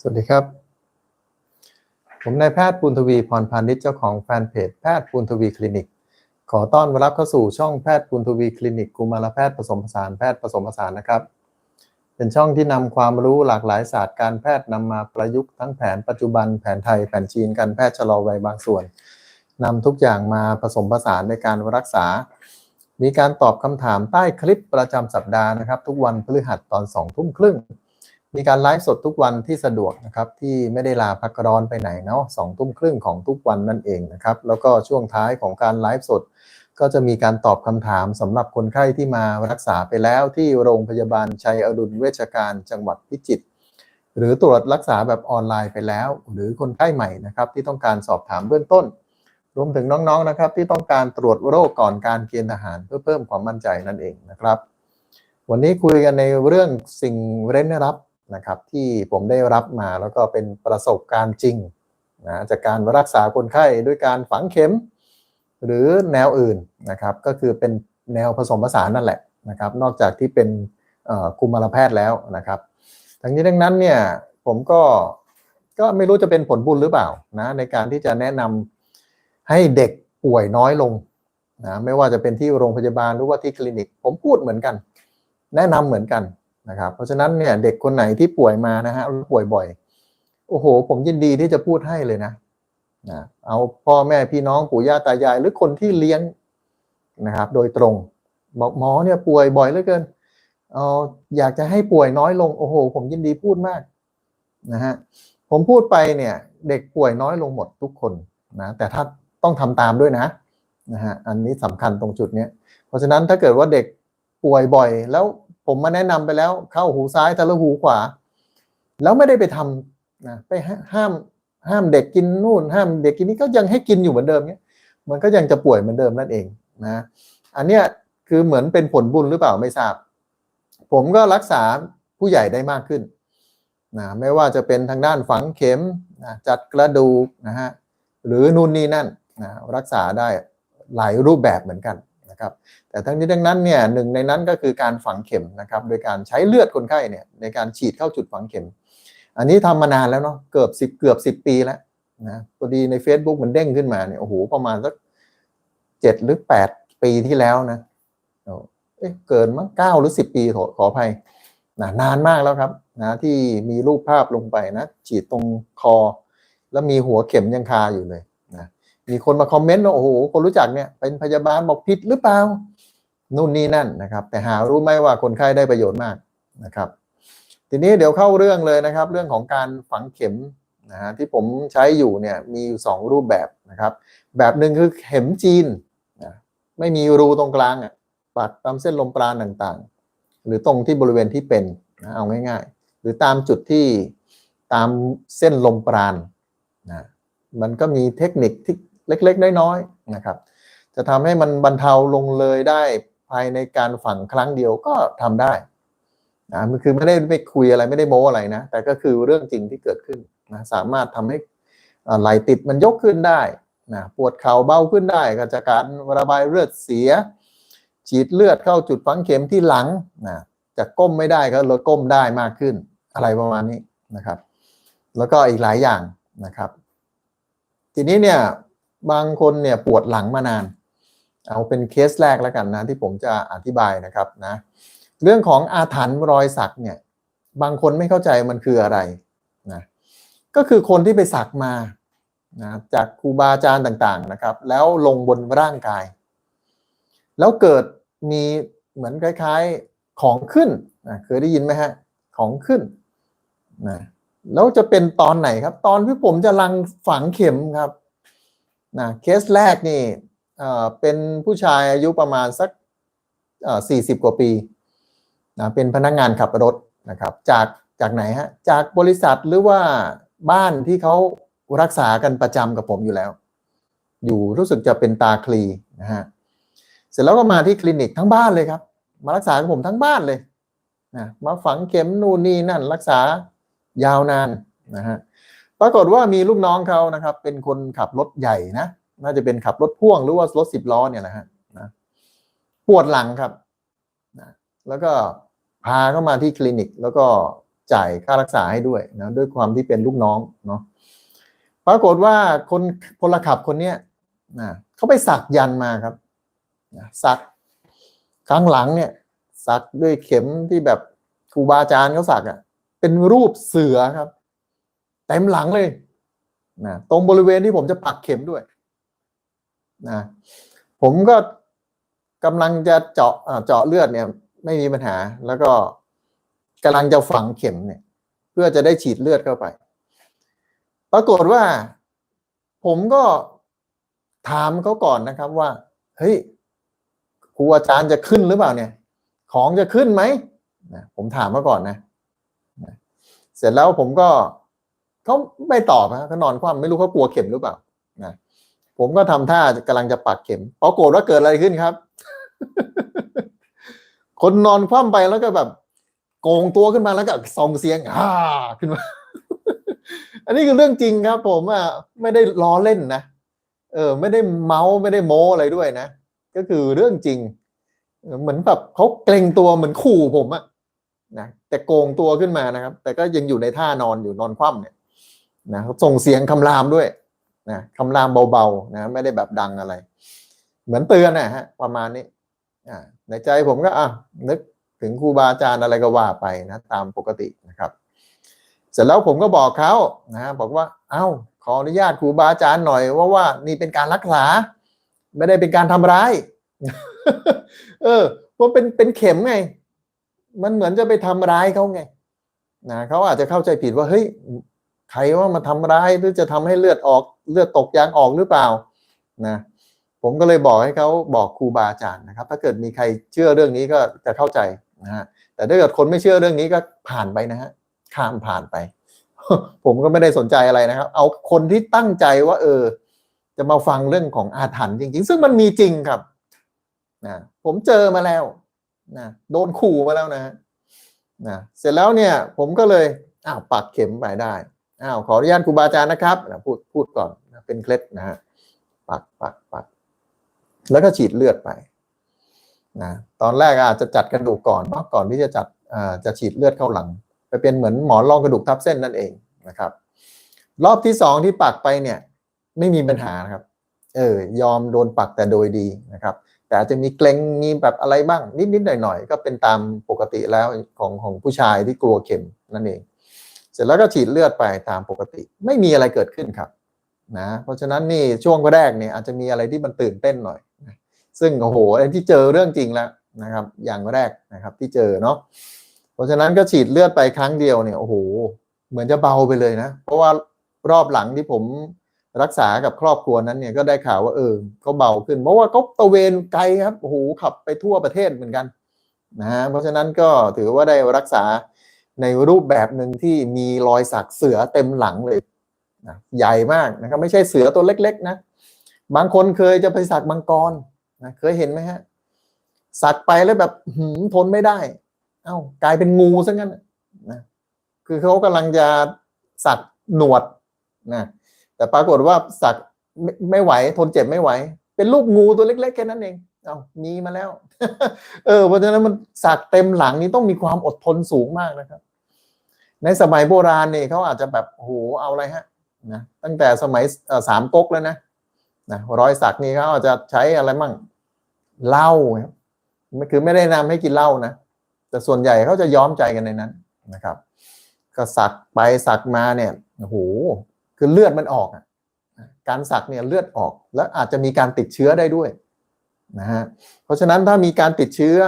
สวัสดีครับ ผมนายแพทย์ปุณทวีพรพานิชเจ้าของแฟนเพจแพทย์ปุณทวีคลินิก ขอต้อนรับเข้าสู่ช่องแพทย์ปุณทวีคลินิกกุมารแพทย์ผสมผสานแพทย์ผสมผสานนะครับ เป็นช่องที่นำความรู้หลากหลายศาสตร์การแพทย์นำมาประยุกต์ทั้งแผนปัจจุบันแผนไทยแผนจีนการแพทย์ชะลอวัยบางส่วนนำทุกอย่างมาผสมผสานในการรักษา มีการตอบคำถามใต้คลิปประจำสัปดาห์นะครับ ทุกวันพฤหัสตอน2ทุ่มครึ่ง มีการไลฟ์สดทุกวันที่สะดวกนะครับ ที่ไม่ได้ลาพักร้อนไปไหนเนาะสองทุ่มครึ่งของทุกวันนั่นเองนะครับ แล้วก็ช่วงท้ายของการไลฟ์สด ก็จะมีการตอบคำถามสำหรับคนไข้ที่มารักษาไปแล้วที่โรงพยาบาลชัยอรุณเวชการจังหวัดพิจิตรหรือตรวจรักษาแบบออนไลน์ไปแล้ว หรือคนไข้ใหม่นะครับที่ต้องการสอบถามเบื้องต้น รวมถึงน้องๆนะครับ ที่ต้องการตรวจโรคก่อนการเกณฑ์ทหารเพื่อเพิ่มความมั่นใจนั่นเองนะครับ วันนี้คุยกันในเรื่องสิ่งเร้นรับ นะครับที่ผมได้รับมาแล้วก็เป็นประสบการณ์จริงนะจากการรักษาคนไข้ด้วยการฝังเข็ม หรือแนวอื่นนะครับก็คือเป็นแนวผสมผสานนั่นแหละนะครับนอกจากที่เป็นกุมารแพทย์แล้วนะครับ ทั้งนี้ทั้งนั้นเนี่ยผมก็ก็ไม่รู้จะเป็นผลบุญหรือเปล่านะในการที่จะแนะนำให้เด็กป่วยน้อยลงนะไม่ว่าจะเป็นที่โรงพยาบาลหรือว่าที่คลินิก ผมพูดเหมือนกัน แนะนำเหมือนกัน นะครับเพราะฉะนั้นเนี่ยเด็กคนไหนที่ป่วยมานะฮะป่วยบ่อย โอ้โห ผมยินดีที่จะพูดให้เลยนะนะเอาพ่อแม่พี่น้องปู่ย่าตายาย หรือคนที่เลี้ยงนะครับ โดยตรงบอกหมอเนี่ยป่วยบ่อยเหลือเกินเอาอยากจะให้ป่วยน้อยลงโอ้โห ผมยินดีพูดมากนะฮะผมพูดไปเนี่ยเด็กป่วยน้อยลงหมดทุกคนนะแต่ถ้าต้องทำตามด้วยนะนะฮะอันนี้สำคัญตรงจุดเนี้ยเพราะฉะนั้นถ้าเกิดว่าเด็กป่วยบ่อยแล้ว ผมมาแนะนำไปแล้ว เข้าหูซ้ายทะลุหูขวา แล้วไม่ได้ไปทำนะไปห้ามห้ามเด็กกินนู่นห้ามเด็กกินนี้ก็ยังให้กินอยู่เหมือนเดิมเนี้ยมันก็ยังจะป่วยเหมือนเดิมนั่นเองนะอันเนี้ยคือเหมือนเป็นผลบุญหรือเปล่าไม่ทราบ ผมก็รักษาผู้ใหญ่ได้มากขึ้นนะไม่ว่าจะเป็นทางด้านฝังเข็มนะจัดกระดูกนะฮะหรือนู่นนี่นั่นนะรักษาได้หลายรูปแบบเหมือนกัน นะครับแต่ทั้งนี้ทั้งนั้นเนี่ยหนึ่งในนั้นก็คือการฝังเข็มนะครับโดยการใช้เลือดคนไข้เนี่ยในการฉีดเข้าจุดฝังเข็ม อันนี้ทำมานานแล้วเนาะเกือบสิบเกือบสิบปีแล้วนะพอดีใน Facebook มันเด้งขึ้นมาเนี่ยโอ้โหประมาณสักเจ็ดหรือแปดปีที่แล้วนะเอ๊ะเกินมั้งเก้าหรือสิบปีขอขออภัยนะนานมากแล้วครับนะที่มีรูปภาพลงไปนะฉีดตรงคอ แล้วมีหัวเข็มยังคาอยู่เลย มีคนมาคอมเมนต์ว่าโอ้โหคนรู้จักเนี่ยเป็นพยาบาลบอกผิดหรือเปล่านู่นนี่นั่นนะครับ แต่หารู้ไหมว่าคนไข้ได้ประโยชน์มากนะครับ ทีนี้เดี๋ยวเข้าเรื่องเลยนะครับ เรื่องของการฝังเข็มนะฮะที่ผมใช้อยู่เนี่ยมีอยู่สองรูปแบบนะครับ แบบหนึ่งคือเข็มจีนนะไม่มีรูตรงกลางอะปักตามเส้นลมปราณต่างๆ หรือตรงที่บริเวณที่เป็นนะเอาง่ายๆ หรือตามจุดที่ตามเส้นลมปราณนะมันก็มีเทคนิคที่ เล็ก ๆ น้อยๆนะครับ จะทำให้มันบรรเทาลงเลยได้ภายในการฝังครั้งเดียวก็ทำได้นะมันคือไม่ได้ไม่คุยอะไรไม่ได้โม้อะไรนะ แต่ก็คือเรื่องจริงที่เกิดขึ้นนะสามารถทำให้ไหลติดมันยกขึ้นได้นะปวดเข่าเบาขึ้นได้ก็จากการระบายเลือดเสีย ฉีดเลือดเข้าจุดฝังเข็มที่หลังนะจะก้มไม่ได้ก็ลดก้มได้มากขึ้นอะไรประมาณนี้นะครับ แล้วก็อีกหลายอย่างนะครับ ทีนี้เนี่ย บางคนเนี่ยปวดหลังมานาน เอาเป็นเคสแรกแล้วกันนะที่ผมจะอธิบายนะครับนะเรื่องของอาถรรพ์รอยสักเนี่ยบางคนไม่เข้าใจมันคืออะไรนะก็คือคนที่ไปสักมานะจากครูบาอาจารย์ต่างๆนะครับ แล้วลงบนร่างกาย แล้วเกิดมีเหมือนคล้ายๆของขึ้นนะเคยได้ยินไหมฮะของขึ้นนะแล้วจะเป็นตอนไหนครับ ตอนที่ผมจะลังฝังเข็มครับ นะเคสแรกนี่เป็นผู้ชายอายุประมาณสักสี่สิบกว่าปีนะเป็นพนักงงานขับรถนะครับจากจากไหนฮะจากบริษัทหรือว่าบ้านที่เขารักษากันประจำกับผมอยู่แล้ว อยู่รู้สึกจะเป็นตาคลีนะฮะเสร็จแล้วก็มาที่คลินิกทั้งบ้านเลยครับ มารักษากับผมทั้งบ้านเลยนะมาฝังเข็มนู่นนี่นั่นรักษายาวนานนะฮะ ปรากฏว่ามีลูกน้องเขานะครับ เป็นคนขับรถใหญ่นะน่าจะเป็นขับรถพ่วงหรือว่ารถสิบล้อเนี่ยนะฮะนะปวดหลังครับนะแล้วก็พาเข้ามาที่คลินิก แล้วก็จ่ายค่ารักษาให้ด้วยนะด้วยความที่เป็นลูกน้องเนาะปรากฏว่าคนพลขับคนเนี้ยนะเขาไปสักยันมาครับนะสักข้างหลังเนี่ย สักด้วยเข็มที่แบบครูบาอาจารย์เขาสักอะ่ะ เป็นรูปเสือครับ ต็มหลังเลยนะตรงบริเวณที่ผมจะปักเข็มด้วยนะผมก็กำลังจะเจาะเจาะเลือดเนี่ย ไม่มีปัญหา แล้วก็กำลังจะฝังเข็มเนี่ย เพื่อจะได้ฉีดเลือดเข้าไป ปรากฏว่า ผมก็ถามเขาก่อนนะครับว่า เฮ้ยครูอาจารย์จะขึ้นหรือเปล่าเนี่ย ของจะขึ้นไหมนะผมถามมาก่อนนะ เสร็จแล้วผมก็ เขาไม่ตอบนะเขานอนคว่ำไม่รู้เขากลัวเข็มหรือเปล่านะผมก็ทำท่ากำลังจะปักเข็มปรากฏว่าเกิดอะไรขึ้นครับ คนนอนคว่ำไปแล้วก็แบบ โกงตัวขึ้นมาแล้วก็ส่งเสียงฮ่าขึ้นมา อันนี้คือเรื่องจริงครับ ผมอะไม่ได้ล้อเล่นนะเออ ไม่ได้เมาส์ไม่ได้โม้อะไรด้วยนะก็คือเรื่องจริง เหมือนแบบเขาเกรงตัวเหมือนขู่ผมอะนะแต่โกงตัวขึ้นมานะครับ แต่ก็ยังอยู่ในท่านอนอยู่นอนคว่ำเนี่ย นะส่งเสียงคำรามด้วยนะคำรามเบาๆนะไม่ได้แบบดังอะไร เหมือนเตือนนะฮะประมาณนี้ในใจผมก็อะนึกถึงครูบาอาจารย์อะไรก็ว่าไปนะ ตามปกตินะครับ เสร็จแล้วผมก็บอกเขานะบอกว่า เอ้า ขออนุญาตครูบาอาจารย์หน่อยว่าว่านี่เป็นการรักษา ไม่ได้เป็นการทำร้าย เออเพราเป็นเป็นเข็มไง มันเหมือนจะไปทำร้ายเขาไงนะเขาอาจจะเข้าใจผิดว่าเฮ้ย ใครว่ามาทำร้ายหรือจะทำให้เลือดออกเลือดตกยางออกหรือเปล่านะผมก็เลยบอกให้เขาบอกครูบาอาจารย์นะครับ ถ้าเกิดมีใครเชื่อเรื่องนี้ก็จะเข้าใจนะฮะแต่ถ้าเกิดคนไม่เชื่อเรื่องนี้ก็ผ่านไปนะฮะข้ามผ่านไป ผมก็ไม่ได้สนใจอะไรนะครับ เอาคนที่ตั้งใจว่า เออ จะมาฟังเรื่องของอาถรรพ์จริง ๆ ซึ่งมันมีจริงครับนะผมเจอมาแล้วนะโดนขู่มาแล้วนะนะเสร็จแล้วเนี่ย ผมก็เลยอ้าวปักเข็มไปได้ อ้าวขออนุญาตครูบาอาจารย์นะครับพูดพูดก่อนเป็นเคล็ดนะฮะปักปักปักแล้วก็ฉีดเลือดไปนะตอนแรกอาจจะจัดกระดูกก่อนเนาะก่อนที่จะจัดจะฉีดเลือดเข้าหลัง ไปเป็นเหมือนหมอนรองกระดูกทับเส้นนั่นเองนะครับ รอบที่สองที่ปักไปเนี่ย ไม่มีปัญหานะครับ เออยอมโดนปักแต่โดยดีนะครับ แต่อาจจะมีเกรงมีแบบอะไรบ้างนิดๆหน่อยๆก็เป็นตามปกติแล้วของของผู้ชายที่กลัวเข็มนั่นเอง เสร็จแล้วก็ฉีดเลือดไปตามปกติ ไม่มีอะไรเกิดขึ้นครับนะเพราะฉะนั้นนี่ช่วงแรกเนี่ยอาจจะมีอะไรที่มันตื่นเต้นหน่อยนะซึ่งโอ้โหไอ้ที่เจอเรื่องจริงแล้วนะครับ อย่างแรกนะครับที่เจอเนาะเพราะฉะนั้นก็ฉีดเลือดไปครั้งเดียวเนี่ยโอ้โหเหมือนจะเบาไปเลยนะ เพราะว่ารอบหลังที่ผมรักษากับครอบครัวนั้นเนี่ยก็ได้ข่าวว่าเออเขาเบาขึ้น เพราะว่าเขาตะเวนไกลครับโอ้โหขับไปทั่วประเทศเหมือนกันนะฮะเพราะฉะนั้นก็ถือว่าได้รักษา ในรูปแบบหนึ่งที่มีรอยสักเสือเต็มหลังเลยนะใหญ่มากนะครับไม่ใช่เสือตัวเล็ก ๆ นะ บางคนเคยจะไปสักมังกรนะเคยเห็นไหมฮะสักไปแล้วแบบหืมทนไม่ได้ เอ้ากลายเป็นงูซะงั้นนะคือเขากำลังจะสักหนวดนะแต่ปรากฏว่าสักไมไม่ไหวทนเจ็บไม่ไหว เป็นรูปงูตัวเล็ก ๆ แค่นั้นเอง เอามีมาแล้ว เออ เพราะฉะนั้นมันสักเต็มหลังนี้ต้องมีความอดทนสูงมากนะครับ ในสมัยโบราณเนี่ยเขาอาจจะแบบโอ้โหเอาอะไรฮะนะตั้งแต่สมัยสามก๊กแล้วนะนะรอยสักนี่เขาอาจจะใช้อะไรมั่งเหล้าครับคือไม่ได้นำให้กินเหล้านะแต่ส่วนใหญ่เขาจะย้อมใจกันในนั้นนะครับ ก็สักไปสักมาเนี่ยโอ้โหคือเลือดมันออกการสักเนี่ยเลือดออก แล้วอาจจะมีการติดเชื้อได้ด้วย นะฮะเพราะฉะนั้นถ้ามีการติดเชื้อ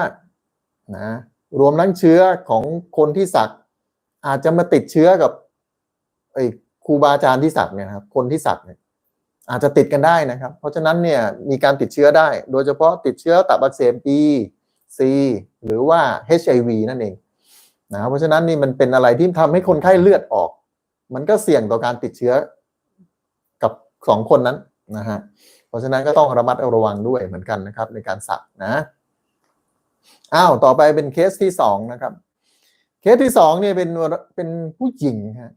นะรวมทั้งเชื้อของคนที่สัก อาจจะมาติดเชื้อกับไอ้ครูบาอาจารย์ที่สักเนี่ยครับคนที่สักเนี่ยอาจจะติดกันได้นะครับ เพราะฉะนั้นเนี่ยมีการติดเชื้อได้ โดยเฉพาะติดเชื้อตับอักเสบ B C หรือว่า HIV นั่นเองนะเพราะฉะนั้นนี่มันเป็นอะไรที่ทำให้คนไข้เลือดออก มันก็เสี่ยงต่อการติดเชื้อกับสองคนนั้นนะฮะเราะฉะนั้นก็ต้องระมัดระวังด้วยเหมือนกันนะครับในการสักนะอ้าวต่อไปเป็นเคสที่สองนะครับ เคสที่สองเนี่ยเป็นเป็นผู้หญิงฮะ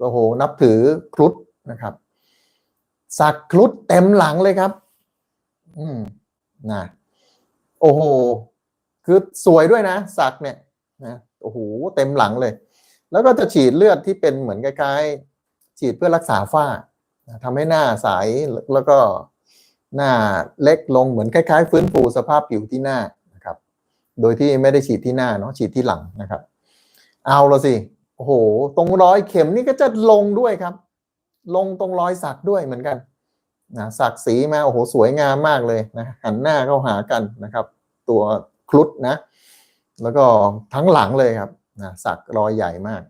โอ้โหนับถือครุฑนะครับ สักครุฑเต็มหลังเลยครับ อืมนะโอ้โห คือสวยด้วยนะ สักเนี่ยนะโอ้โหเต็มหลังเลย แล้วก็จะฉีดเลือดที่เป็นเหมือนคล้ายๆ ฉีดเพื่อรักษาฝ้า ทำให้หน้าใสแล้วก็หน้าเล็กลงเหมือนคล้ายๆ ฟื้นฟูสภาพผิวที่หน้านะครับ โดยที่ไม่ได้ฉีดที่หน้าเนาะฉีดที่หลังนะครับ เอาละสิโอ้โห ตรงรอยเข็มนี่ก็จะลงด้วยครับ ลงตรงรอยสักด้วยเหมือนกันนะสักสีมาโอ้โหสวยงามมากเลยนะหันหน้าเข้าหากันนะครับ ตัวครุฑนะ แล้วก็ทั้งหลังเลยครับนะสักรอยใหญ่มาก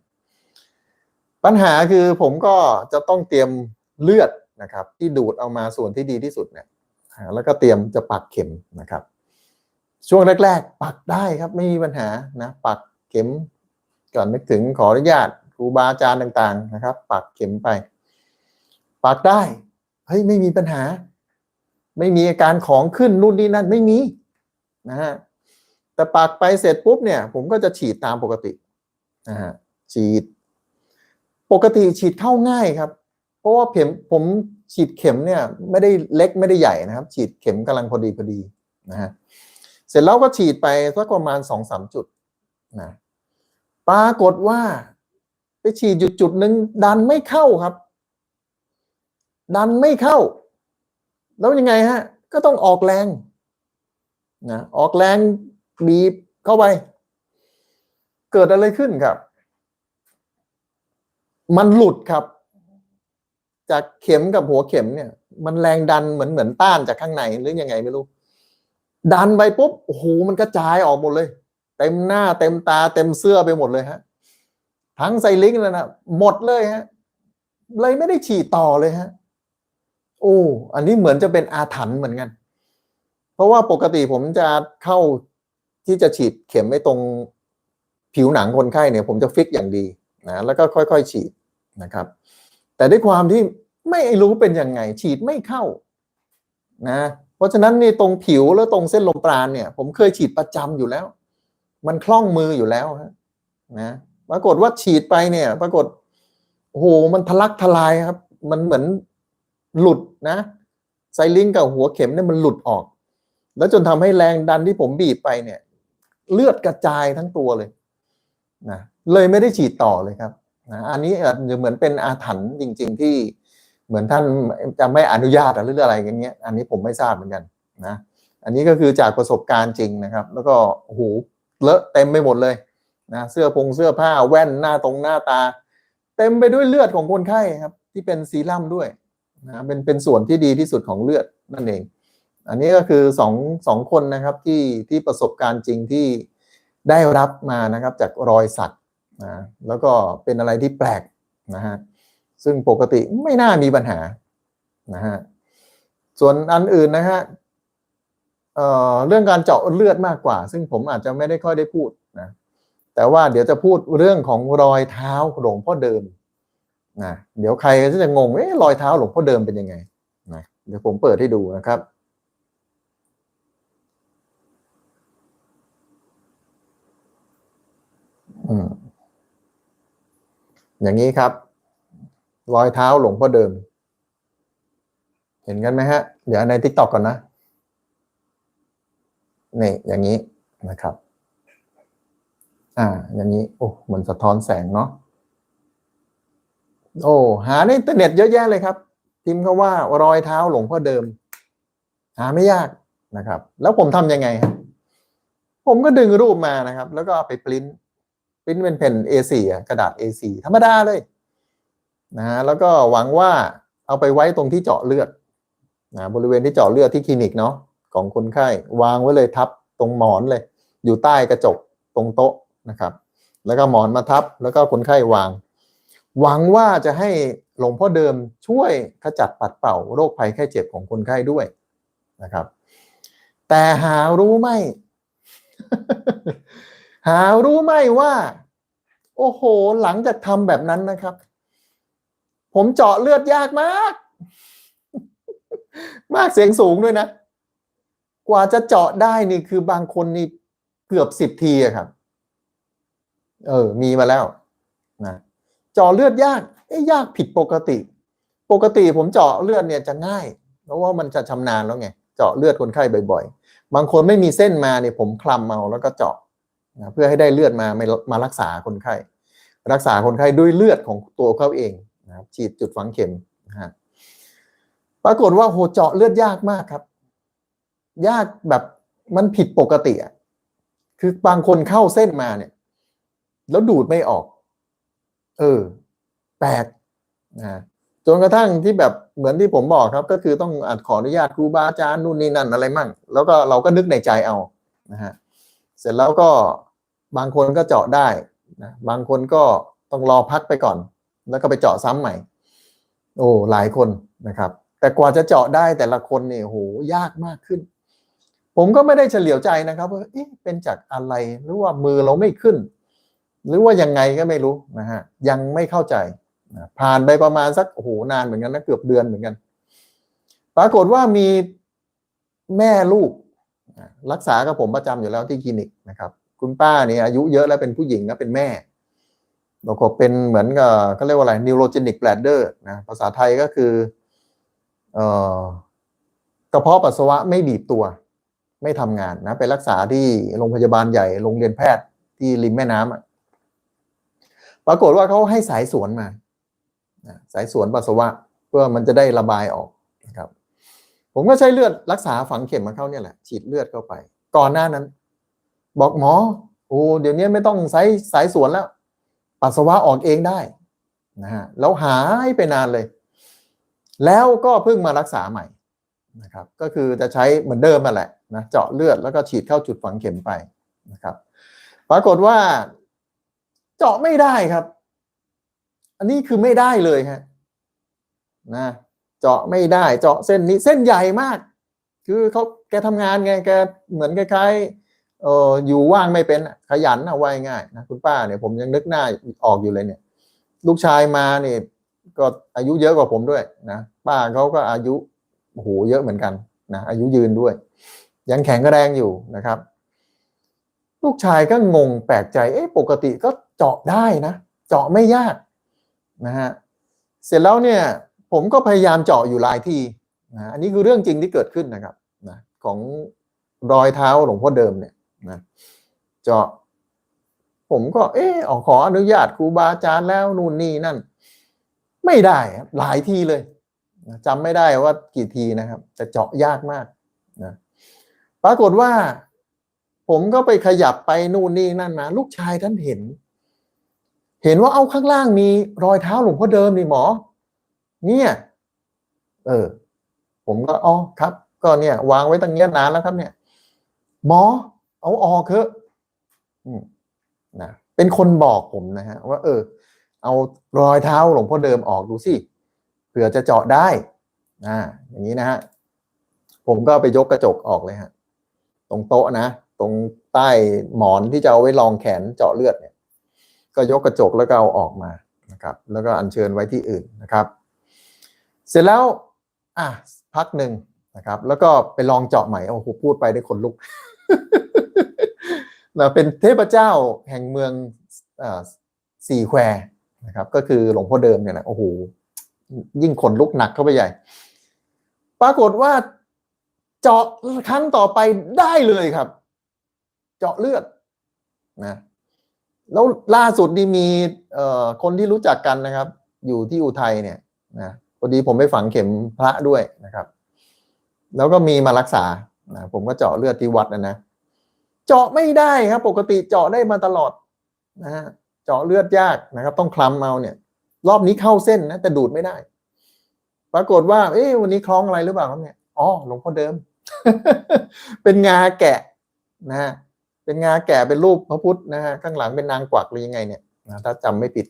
ปัญหาคือผมก็จะต้องเตรียม เลือดนะครับ ที่ดูดเอามาส่วนที่ดีที่สุดเนี่ยแล้วก็เตรียมจะปักเข็มนะครับ ช่วงแรก ๆ ปักได้ครับไม่มีปัญหานะปักเข็มก่อนนึกถึงขออนุญาตครูบาอาจารย์ต่างๆนะครับ ปักเข็มไป ปักได้เฮ้ยไม่มีปัญหา ไม่มีอาการของขึ้นนู่นนี่นั่นไม่มีนะฮะแต่ปักไปเสร็จปุ๊บเนี่ย ผมก็จะฉีดตามปกตินะฮะฉีด ปกติฉีดเข้าง่ายครับ ราะว่าเข็มผมฉีดเข็มเนี่ยไม่ได้เล็กไม่ได้ใหญ่นะครับ ฉีดเข็มกำลังพอดีพอดีนะฮะเสร็จแล้วก็ฉีดไปสักประมาณสองสามจุดนะปรากฏว่า ไปฉีดจุดจุดหนึ่งดันไม่เข้าครับ ดันไม่เข้า แล้วยังไงฮะ ก็ต้องออกแรงนะออกแรงบีบเข้าไป เกิดอะไรขึ้นครับ มันหลุดครับ จากเข็มกับหัวเข็มเนี่ย มันแรงดันเหมือนเหมือนต้านจากข้างในหรือยังไงไม่รู้ ดันไปปุ๊บโอ้โหมันกระจายออกหมดเลย เต็มหน้าเต็มตาเต็มเสื้อไปหมดเลยฮะ ทั้งไซลิงก์เลยนะหมดเลยฮะ เลยไม่ได้ฉีดต่อเลยฮะ โอ้อันนี้เหมือนจะเป็นอาถรรพ์เหมือนกัน เพราะว่าปกติผมจะเข้าที่จะฉีดเข็มไว้ตรงผิวหนังคนไข้เนี่ย ผมจะฟิกอย่างดีนะแล้วก็ค่อย ๆ ฉีดนะครับ แต่ด้วยความที่ไม่รู้เป็นยังไง ฉีดไม่เข้านะเพราะฉะนั้นนี่ตรงผิวแล้วตรงเส้นลมปราณเนี่ย ผมเคยฉีดประจำอยู่แล้ว มันคล่องมืออยู่แล้วฮะนะปรากฏว่าฉีดไปเนี่ย ปรากฏโอ้โหมันทะลักทลายครับ มันเหมือนหลุดนะไซลิงก์กับหัวเข็มเนี่ยมันหลุดออก แล้วจนทำให้แรงดันที่ผมบีบไปเนี่ย เลือดกระจายทั้งตัวเลยนะเลยไม่ได้ฉีดต่อเลยครับ นะอันนี้จะเหมือนเป็นอาถรรพ์จริง ๆ ที่เหมือนท่านจะไม่อนุญาตหรืออะไรอย่างเงี้ย อันนี้ผมไม่ทราบเหมือนกันนะอันนี้ก็คือจากประสบการณ์จริงนะครับ แล้วก็โอ้โหเลอะเต็มไปหมดเลยนะเสื้อพงเสื้อผ้าแว่นหน้าตรงหน้าตา เต็มไปด้วยเลือดของคนไข้ครับ ที่เป็นซีรั่มด้วยนะเป็นเป็นส่วนที่ดีที่สุดของเลือดนั่นเอง อันนี้ก็คือสองสองคนนะครับที่ที่ประสบการณ์จริงที่ได้รับมานะครับจากรอยสัก นะแล้วก็เป็นอะไรที่แปลกนะฮะซึ่งปกติไม่น่ามีปัญหานะฮะส่วนอันอื่นนะฮะเเรื่องการเจาะเลือดมากกว่า ซึ่งผมอาจจะไม่ได้ค่อยได้พูดนะแต่ว่าเดี๋ยวจะพูดเรื่องของรอยเท้าหลวงพ่อเดิมนะเดี๋ยวใครก็จะงงเอ๊ะรอยเท้าหลวงพ่อเดิมเป็นยังไงนะเดี๋ยวผมเปิดให้ดูนะครับอืม อย่างนี้ครับ รอยเท้าหลวงพ่อเดิม เห็นกันไหมฮะ เดี๋ยวในทิกตอกก่อนนะนี่อย่างนี้นะครับ อ่า อย่างนี้ โอ้เหมือนสะท้อนแสงเนาะโอ้หาในอินเทอร์เน็ตเยอะแยะเลยครับพิมพ์คาว่ารอยเท้าหลวงพ่อเดิม หาไม่ยากนะครับ แล้วผมทำยังไงครับผมก็ดึงรูปมานะครับ แล้วก็เอาไปปริ้น ปริ้นเป็นแผ่น A4 กระดาษ A4 ธรรมดาเลยนะฮะแล้วก็หวังว่าเอาไปไว้ตรงที่เจาะเลือดนะบริเวณที่เจาะเลือดที่คลินิกเนาะของคนไข้วางไว้เลยทับตรงหมอนเลย อยู่ใต้กระจกตรงโต๊ะนะครับ แล้วก็หมอนมาทับแล้วก็คนไข้วาง หวังว่าจะให้หลวงพ่อเดิมช่วยขจัดปัดเป่าโรคภัยไข้เจ็บของคนไข้ด้วยนะครับ แต่หารู้ไหม หารู้ไหมว่า โอ้โห หลังจากทำแบบนั้นนะครับ ผมเจาะเลือดยากมาก มากเสียงสูงด้วยนะ กว่าจะเจาะได้นี่คือบางคนนี่เกือบสิบทีอะครับ เออ มีมาแล้วนะเจาะเลือดยากเอ้ยากผิดปกติ ปกติผมเจาะเลือดเนี่ยจะง่าย เพราะว่ามันจะชำนาญแล้วไง เจาะเลือดคนไข้บ่อย ๆ บางคนไม่มีเส้นมาเนี่ยผมคลำเอาแล้วก็เจาะ นะเพื่อให้ได้เลือดมามามารักษาคนไข้ รักษาคนไข้ด้วยเลือดของตัวเขาเองนะครับฉีดจุดฝังเข็มนะฮะปรากฏว่าโหเจาะเลือดยากมากครับ ยากแบบมันผิดปกติอะคือบางคนเข้าเส้นมาเนี่ย แล้วดูดไม่ออก เออแปลกนะจนกระทั่งที่แบบเหมือนที่ผมบอกครับ ก็คือต้องอัดขออนุญาตครูบาอาจารย์นู่นนี่นั่นอะไรมั่ง แล้วก็เราก็นึกในใจเอานะฮะเสร็จแล้วก็ บางคนก็เจาะได้นะบางคนก็ต้องรอพักไปก่อน แล้วก็ไปเจาะซ้ำใหม่ โอ้หลายคนนะครับ แต่กว่าจะเจาะได้แต่ละคนเนี่ยโหยากมากขึ้น ผมก็ไม่ได้เฉลียวใจนะครับว่าเอ๊ะเป็นจากอะไรหรือว่ามือเราไม่ขึ้น หรือว่ายังไงก็ไม่รู้นะฮะยังไม่เข้าใจผ่านไปประมาณสักโอ้โหนานเหมือนกันนะเกือบเดือนเหมือนกัน ปรากฏว่ามีแม่ลูกรักษากับผมประจำอยู่แล้วที่คลินิกนะครับ คุณป้าเนี่ยอายุเยอะแล้วเป็นผู้หญิงนะเป็นแม่แล้วก็เป็นเหมือนกับเขาเรียกว่าอะไร neurogenic bladder นะภาษาไทยก็คือเอ่อกระเพาะปัสสาวะไม่บีบตัว ไม่ทำงานนะไปรักษาที่โรงพยาบาลใหญ่โรงเรียนแพทย์ที่ริมแม่น้ำอะปรากฏว่าเขาให้สายสวนมาสายสวนปัสสาวะเพื่อมันจะได้ระบายออกนะครับ ผมก็ใช้เลือดรักษาฝังเข็มมาเข้าเนี่ยแหละ ฉีดเลือดเข้าไป ก่อนหน้านั้น บอกหมอ โอ้เดี๋ยวนี้ไม่ต้องใช้สายสวนแล้ว ปัสสาวะออกเองได้นะฮะแล้วหายไปนานเลย แล้วก็เพิ่งมารักษาใหม่นะครับ ก็คือจะใช้เหมือนเดิมมาแหละนะเจาะเลือดแล้วก็ฉีดเข้าจุดฝังเข็มไปนะครับ ปรากฏว่า เจาะไม่ได้ครับ อันนี้คือไม่ได้เลยฮะนะเจาะไม่ได้เจาะเส้นนี้เส้นใหญ่มาก คือเขาแกทำงานไงแกเหมือนคล้ายๆ อออยู่ว่างไม่เป็นขยันเอาไว้ง่ายนะคุณป้าเนี่ยผมยังนึกหน้าออกอยู่เลยเนี่ย ลูกชายมาเนี่ยก็อายุเยอะกว่าผมด้วยนะป้าเขาก็อายุโอ้โหเยอะเหมือนกันนะอายุยืนด้วย ยังแข็งแรงอยู่นะครับ ลูกชายก็งงแปลกใจเอ๊ะปกติก็เจาะได้นะ เจาะไม่ยากนะฮะเสร็จแล้วเนี่ยผมก็พยายามเจาะอยู่หลายทีนะอันนี้คือเรื่องจริงที่เกิดขึ้นนะครับนะของรอยเท้าหลวงพ่อเดิมเนี่ย นะเจาะ ผมก็ เอออขออนุญาตครูบาอาจารย์แล้วนู่นนี่นั่น ไม่ได้หลายทีเลยจำไม่ได้ว่ากี่ทีนะครับ แต่เจาะยากมากนะปรากฏว่า ผมก็ไปขยับไปนู่นนี่นั่นมาลูกชายท่านเห็น เห็นว่าเอาข้างล่างมีรอยเท้าหลวงพ่อเดิมนี่หมอ เนี่ย เออ ผมก็อ๋อครับ ก็เนี่ย วางไว้ตั้งเนี้ยนานแล้วครับ เนี่ย หมอ เอาออกเถอะนะเป็นคนบอกผมนะฮะว่า เออ เอารอยเท้าหลวงพ่อเดิมออกดูสิเผื่อจะเจาะได้อ่าอย่างนี้นะฮะผมก็ไปยกกระจกออกเลยฮะ ตรงโต๊ะนะ ตรงใต้หมอนที่จะเอาไว้รองแขนเจาะเลือดเนี่ย ก็ยกกระจกแล้วก็เอาออกมานะครับ แล้วก็อัญเชิญไว้ที่อื่นนะครับ เสร็จแล้ว อะพักหนึ่งนะครับ แล้วก็ไปลองเจาะใหม่โอ้โหพูดไปได้คนลุก นะเป็นเทพเจ้าแห่งเมืองอสี่แควนะครับก็คือหลวงพ่อเดิมเนี่ยแหละโอ้โหยิ่งขนลุกหนักเข้าไปใหญ่ ปรากฏว่าเจาะครั้งต่อไปได้เลยครับ เจาะเลือดนะแล้วล่าสุดนี่มีคนที่รู้จักกันนะครับ อยู่ที่อุทัยเนี่ยนะพอดีผมไปฝังเข็มพระด้วยนะครับ แล้วก็มีมารักษานะผมก็เจาะเลือดที่วัดนะนะ เจาะไม่ได้ครับ ปกติเจาะได้มาตลอดนะฮะเจาะเลือดยากนะครับ ต้องคลำเอาเนี่ย รอบนี้เข้าเส้นนะแต่ดูดไม่ได้ ปรากฏว่า เอ๊ะวันนี้คล้องอะไรหรือเปล่าครับเนี่ยอ๋อหลวงพ่อเดิม เป็นงาแกะนะฮะเป็นงาแก่เป็นรูปพระพุทธนะฮะข้างหลังเป็นนางกวักหรือยังไงเนี่ยนะถ้าจำไม่ผิด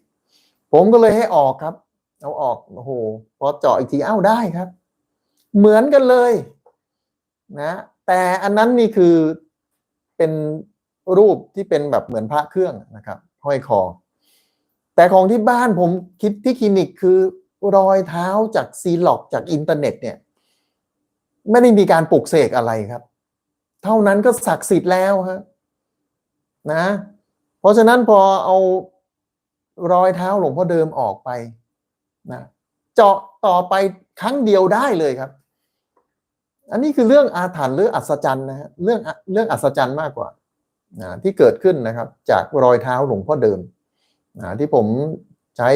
ผมก็เลยให้ออกครับ เอาออกโอ้โหพอเจาะอีกทีอ้าวได้ครับ เหมือนกันเลย นะ แต่อันนั้นนี่คือ เป็นรูปที่เป็นแบบเหมือนพระเครื่องนะครับห้อยคอ แต่ของที่บ้านผมคิดที่คลินิกคือรอยเท้าจากซีล็อกจากอินเทอร์เน็ตเนี่ยไม่ได้มีการปลุกเสกอะไรครับ เท่านั้นก็ศักดิ์สิทธิ์แล้วฮะนะ เพราะฉะนั้นพอเอารอยเท้าหลวงพ่อเดิมออกไปนะเจาะต่อไปครั้งเดียวได้เลยครับ อันนี้คือเรื่องอาถรรพ์หรืออัศจรรย์นะฮะเรื่องเรื่องอัศจรรย์มากกว่านะที่เกิดขึ้นนะครับ จากรอยเท้าหลวงพ่อเดิมนะที่ผมใช้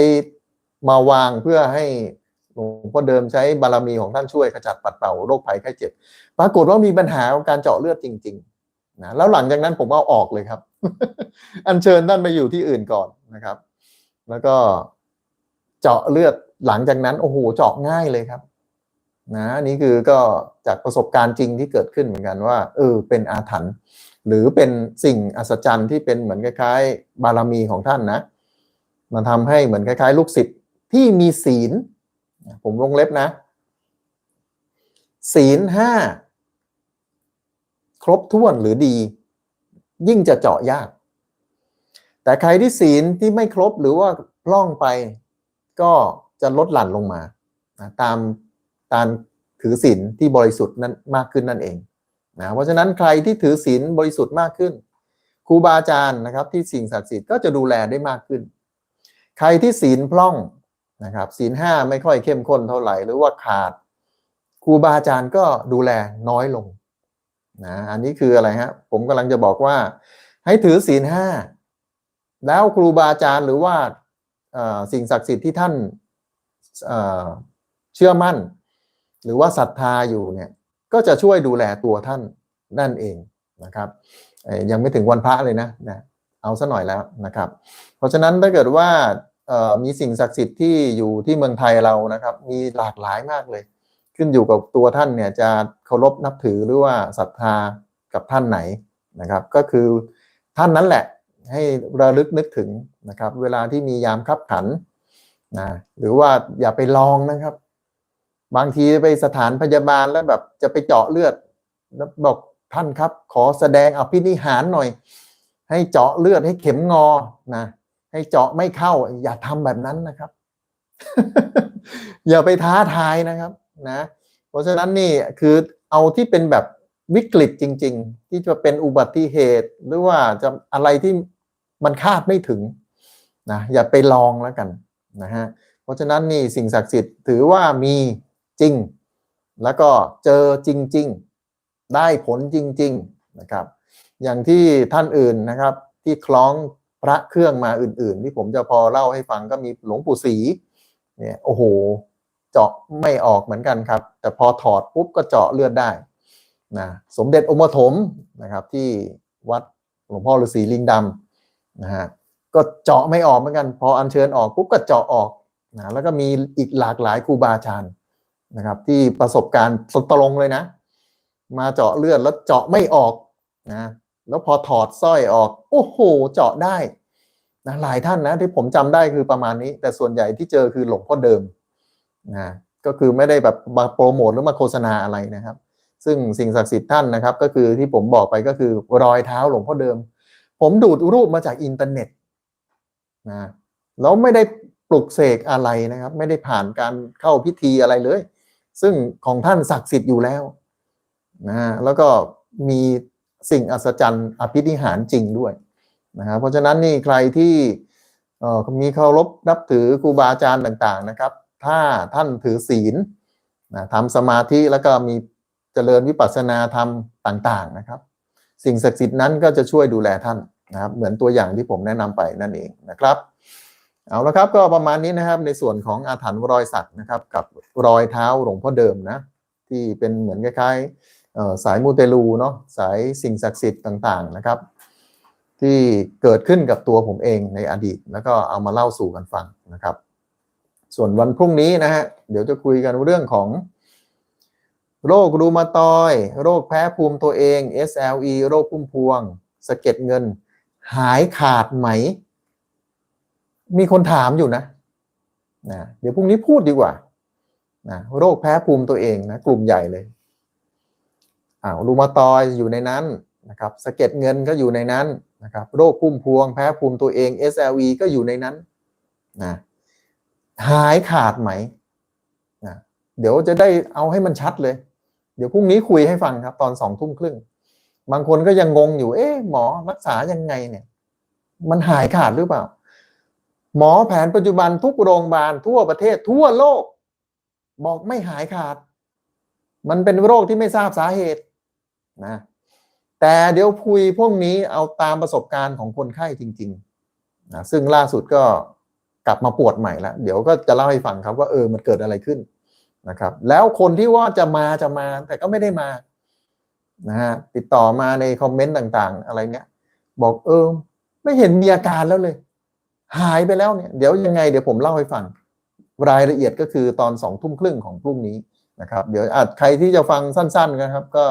มาวางเพื่อให้หลวงพ่อเดิมใช้บารมีของท่านช่วยขจัดปัดเป่าโรคภัยไข้เจ็บ ปรากฏว่ามีปัญหาของการเจาะเลือดจริงๆนะแล้วหลังจากนั้นผมเอาออกเลยครับ อัญเชิญท่านไปอยู่ที่อื่นก่อนนะครับ แล้วก็เจาะเลือดหลังจากนั้นโอ้โหเจาะง่ายเลยครับ นะนี่คือก็จากประสบการณ์จริงที่เกิดขึ้นเหมือนกันว่าเออเป็นอาถรรพ์หรือเป็นสิ่งอัศจรรย์ที่เป็นเหมือนคล้ายๆ บารมีของท่านนะมันทำให้เหมือนคล้ายๆ ลูกศิษย์ที่มีศีล ผมวงเล็บนะ ศีลห้าครบถ้วนหรือดี ยิ่งจะเจาะยาก แต่ใครที่ศีลที่ไม่ครบหรือว่าพร่องไป ก็จะลดหลั่นลงมา ตาม การถือศีลที่บริสุทธิ์นั้นมากขึ้นนั่นเองนะเพราะฉะนั้นใครที่ถือศีลบริสุทธิ์มากขึ้นครูบาอาจารย์นะครับที่สิ่งศักดิ์สิทธิ์ก็จะดูแลได้มากขึ้น ใครที่ศีลพร่องนะครับศีลห้าไม่ค่อยเข้มข้นเท่าไหร่หรือว่าขาดครูบาอาจารย์ก็ดูแลน้อยลงนะอันนี้คืออะไรฮะผมกำลังจะบอกว่า ให้ถือศีลห้าแล้วครูบาอาจารย์หรือว่าสิ่งศักดิ์สิทธิ์ที่ท่านเชื่อมั่น หรือว่าศรัทธาอยู่เนี่ยก็จะช่วยดูแลตัวท่านนั่นเองนะครับยังไม่ถึงวันพระเลยนะนะเอาซะหน่อยแล้วนะครับ เพราะฉะนั้นถ้าเกิดว่ามีสิ่งศักดิ์สิทธิ์ที่อยู่ที่เมืองไทยเรานะครับ มีหลากหลายมากเลย ขึ้นอยู่กับตัวท่านเนี่ยจะเคารพนับถือหรือว่าศรัทธากับท่านไหนนะครับ ก็คือท่านนั้นแหละให้ระลึกนึกถึงนะครับ เวลาที่มียามคับขันนะหรือว่าอย่าไปลองนะครับ บางทีไปสถานพยาบาลแล้วแบบจะไปเจาะเลือดแล้วบอกท่านครับ ขอแสดงอภินิหารหน่อย ให้เจาะเลือดให้เข็มงอนะให้เจาะไม่เข้า อย่าทำแบบนั้นนะครับ อย่าไปท้าทายนะครับนะ เพราะฉะนั้นนี่คือเอาที่เป็นแบบวิกฤตจริง ๆ ที่จะเป็นอุบัติเหตุ หรือว่าจะอะไรที่มันคาดไม่ถึงนะอย่าไปลองแล้วกันนะฮะเพราะฉะนั้นนี่สิ่งศักดิ์สิทธิ์ถือว่ามี จริง แล้วก็เจอจริง ๆ ได้ผลจริง ๆนะครับ อย่างที่ท่านอื่นนะครับ ที่คล้องพระเครื่องมาอื่น ๆ ที่ผมจะพอเล่าให้ฟังก็มีหลวงปู่ศรีเนี่ยโอ้โห เจาะไม่ออกเหมือนกันครับ แต่พอถอดปุ๊บก็เจาะเลือดได้นะสมเด็จองค์ปฐมนะครับ ที่วัดหลวงพ่อฤาษีลิงดำนะฮะก็เจาะไม่ออกเหมือนกัน พออัญเชิญออกปุ๊บก็เจาะออกนะแล้วก็มีอีกหลากหลายครูบาอาจารย์ นะครับ ที่ประสบการณ์สตรงเลยนะ มาเจาะเลือดแล้วเจาะไม่ออกนะแล้วพอถอดสร้อยออกโอ้โหเจาะได้นะหลายท่านนะที่ผมจำได้คือประมาณนี้ แต่ส่วนใหญ่ที่เจอคือหลงพ่อเดิมนะก็คือไม่ได้แบบมาโปรโมทหรือมาโฆษณาอะไรนะครับ ซึ่งสิ่งศักดิ์สิทธิ์ท่านนะครับ ก็คือที่ผมบอกไปก็คือรอยเท้าหลวงพ่อเดิม ผมดูดรูปมาจากอินเทอร์เน็ตนะแล้วไม่ได้ปลุกเสกอะไรนะครับ ไม่ได้ผ่านการเข้าพิธีอะไรเลย ซึ่งของท่านศักดิ์สิทธิ์อยู่แล้วนะแล้วก็มีสิ่งอัศจรรย์อภินิหารจริงด้วยนะครับเพราะฉะนั้นนี่ใครที่มีเคารพนับถือครูบาอาจารย์ต่างๆนะครับ ถ้าท่านถือศีลนะทำสมาธิแล้วก็มีเจริญวิปัสสนาธรรมต่าง ๆนะครับ สิ่งศักดิ์สิทธิ์นั้นก็จะช่วยดูแลท่านนะครับเหมือนตัวอย่างที่ผมแนะนำไปนั่นเองนะครับ เอาละครับก็ประมาณนี้นะครับในส่วนของอาถรรพ์รอยสักนะครับกับรอยเท้าหลวงพ่อเดิมนะที่เป็นเหมือนคล้ายๆสายมูเตลูเนาะสายสิ่งศักดิ์สิทธิ์ต่างๆนะครับ ที่เกิดขึ้นกับตัวผมเองในอดีต แล้วก็เอามาเล่าสู่กันฟังนะครับ ส่วนวันพรุ่งนี้นะฮะเดี๋ยวจะคุยกันเรื่องของโรครูมาตอยโรคแพ้ภูมิตัวเอง SLE โรคพุ่มพวงสะเก็ดเงิน หายขาดไหม มีคนถามอยู่นะนะเดี๋ยวพรุ่งนี้พูดดีกว่านะโรคแพ้ภูมิตัวเองนะกลุ่มใหญ่เลยอ้าวรูมาตอยอยู่ในนั้นนะครับสะเก็ดเงินก็อยู่ในนั้นนะครับโรคพุ่มพวงแพ้ภูมิตัวเอง SLE ก็อยู่ในนั้นนะหายขาดไหมนะเดี๋ยวจะได้เอาให้มันชัดเลย เดี๋ยวพรุ่งนี้คุยให้ฟังครับ ตอนสองทุ่มครึ่ง บางคนก็ยังงงอยู่ เอ๊ะหมอรักษายังไงเนี่ย มันหายขาดหรือเปล่า หมอแผนปัจจุบันทุกโรงพยาบาลทั่วประเทศทั่วโลก บอกไม่หายขาด มันเป็นโรคที่ไม่ทราบสาเหตุนะแต่เดี๋ยวคุยพวกนี้เอาตามประสบการณ์ของคนไข้จริงๆนะซึ่งล่าสุดก็กลับมาปวดใหม่แล้วเดี๋ยวก็จะเล่าให้ฟังครับว่าเออมันเกิดอะไรขึ้นนะครับ แล้วคนที่ว่าจะมาจะมาแต่ก็ไม่ได้มานะฮะติดต่อมาในคอมเมนต์ต่างๆ อะไรเนี้ย บอกเออ ไม่เห็นมีอาการแล้วเลย หายไปแล้วเนี่ยเดี๋ยวยังไงเดี๋ยวผมเล่าให้ฟัง รายละเอียดก็คือตอนสองทุ่มครึ่งของพรุ่งนี้นะครับ เดี๋ยวอาจใครที่จะฟังสั้นๆนะครับ ก็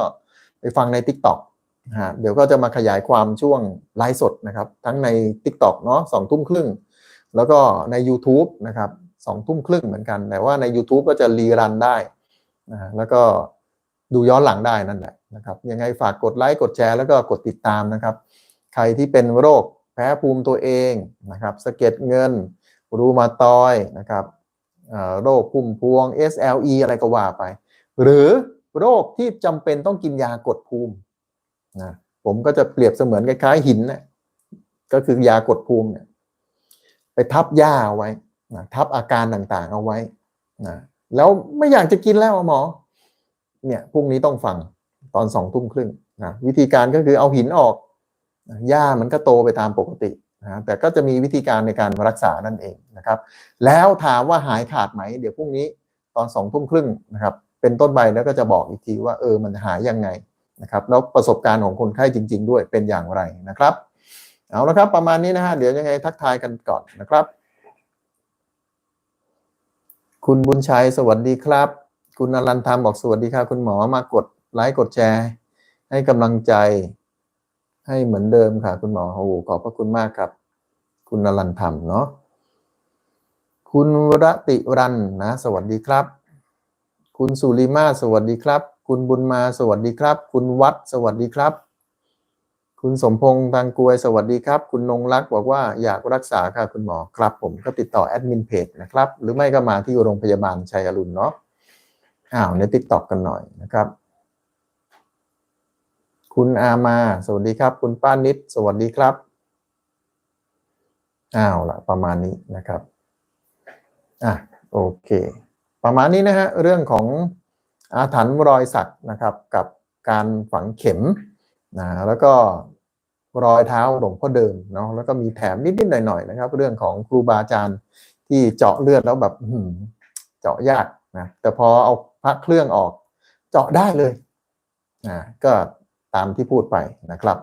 ไปฟังใน Tik t o อกฮะเดี๋ยวก็จะมาขยายความช่วงไลฟ์สดนะครับ ทั้งใน Tik t o อกเนาะสองทุ่มครึ่ง แล้วก็ใน YouTube นะครับสองทุ่มครึ่งเหมือนกัน แต่ว่าใน YouTube ก็จะรีรันได้นะแล้วก็ดูย้อนหลังได้นั่นแหละนะครับยังไงฝากกดไลค์กดแชร์แล้วก็กดติดตามนะครับ ใครที่เป็นโรค พ้ภูมิตัวเองนะครับสะเก็ดเงิน รูมาตอยนะครับโรคพุ่มพวง SLE อะไรก็ว่าไป หรือโรคที่จำเป็นต้องกินยากดภูมินะผมก็จะเปรียบเสมือนคล้ายๆหินนะก็คือยากดภูมิเนี่ยไปทับหญ้าเอาไว้นะทับอาการต่างๆเอาไว้นะแล้วไม่อยากจะกินแล้วหมอเนี่ยพรุ่งนี้ต้องฟังตอนสองทุ่มครึ่งนะวิธีการก็คือเอาหินออก หญ้ามันก็โตไปตามปกตินะแต่ก็จะมีวิธีการในการรักษานั่นเองนะครับ แล้วถามว่าหายขาดไหม เดี๋ยวพรุ่งนี้ตอนสองทุ่มครึ่งนะครับ เป็นต้นไปแล้วก็จะบอกอีกทีว่าเออมันหายยังไงนะครับ แล้วประสบการณ์ของคนไข้จริง ๆ ด้วยเป็นอย่างไรนะครับ เอาละครับประมาณนี้นะฮะเดี๋ยวยังไงทักทายกันก่อนนะครับ คุณบุญชัยสวัสดีครับ คุณอรันธรรมบอกสวัสดีครับคุณหมอมากดไลค์กดแชร์ ให้กำลังใจ ให้เหมือนเดิมค่ะ คุณหมอโอ้โหขอบพระคุณมากครับ คุณนรันธรรมเนาะคุณรติรันนะ สวัสดีครับ คุณสุริมาสวัสดีครับ คุณบุญมาสวัสดีครับ คุณวัดสวัสดีครับ คุณสมพงษ์ตังกวยสวัสดีครับ คุณนงรักษ์บอกว่าอยากรักษาค่ะคุณหมอครับ ผมก็ติดต่อแอดมินเพจนะครับ หรือไม่ก็มาที่โรงพยาบาลชัยอรุณเนาะอ้าวในติ๊กต็อกกันหน่อยนะครับ คุณอามา สวัสดีครับ คุณป้านิด สวัสดีครับ อ้าวละประมาณนี้นะครับ อะโอเค ประมาณนี้นะฮะเรื่องของอาถรรพ์รอยสักนะครับ กับการฝังเข็มนะแล้วก็รอยเท้าหลวงพ่อเดิมเนาะแล้วก็มีแถมนิดๆหน่อยๆนะครับ เรื่องของครูบาอาจารย์ที่เจาะเลือดแล้วแบบเจาะยากนะแต่พอเอาพระเครื่องออก เจาะได้เลยอ่าก็ ตามที่พูดไปนะครับ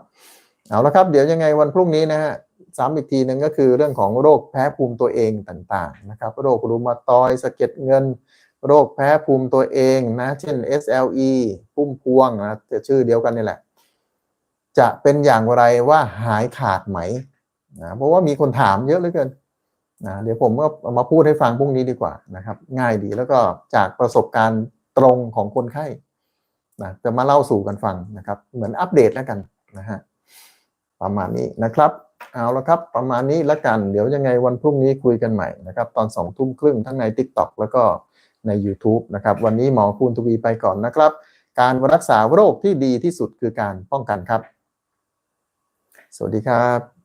เอาละครับเดี๋ยวยังไงวันพรุ่งนี้นะฮะซ้ำอีกทีหนึ่งก็คือเรื่องของโรคแพ้ภูมิตัวเองต่างๆนะครับ โรครูมาตอยสะเก็ดเงิน โรคแพ้ภูมิตัวเองนะ เช่น SLE พุ่มพวงนะจะชื่อเดียวกันนี่แหละ จะเป็นอย่างไรว่าหายขาดไหมนะเพราะว่ามีคนถามเยอะเหลือเกินนะเดี๋ยวผมก็มาพูดให้ฟังพรุ่งนี้ดีกว่านะครับ ง่ายดีแล้วก็จากประสบการณ์ตรงของคนไข้ นะจะมาเล่าสู่กันฟังนะครับ เหมือนอัปเดตแล้วกันนะฮะประมาณนี้นะครับ เอาละครับประมาณนี้แล้วกัน เดี๋ยวยังไงวันพรุ่งนี้คุยกันใหม่นะครับตอนสองทุ่มครึ่งทั้งใน TikTok แล้วก็ใน YouTube นะครับ วันนี้หมอคูณทวีไปก่อนนะครับ การรักษาโรคที่ดีที่สุดคือการป้องกันครับ สวัสดีครับ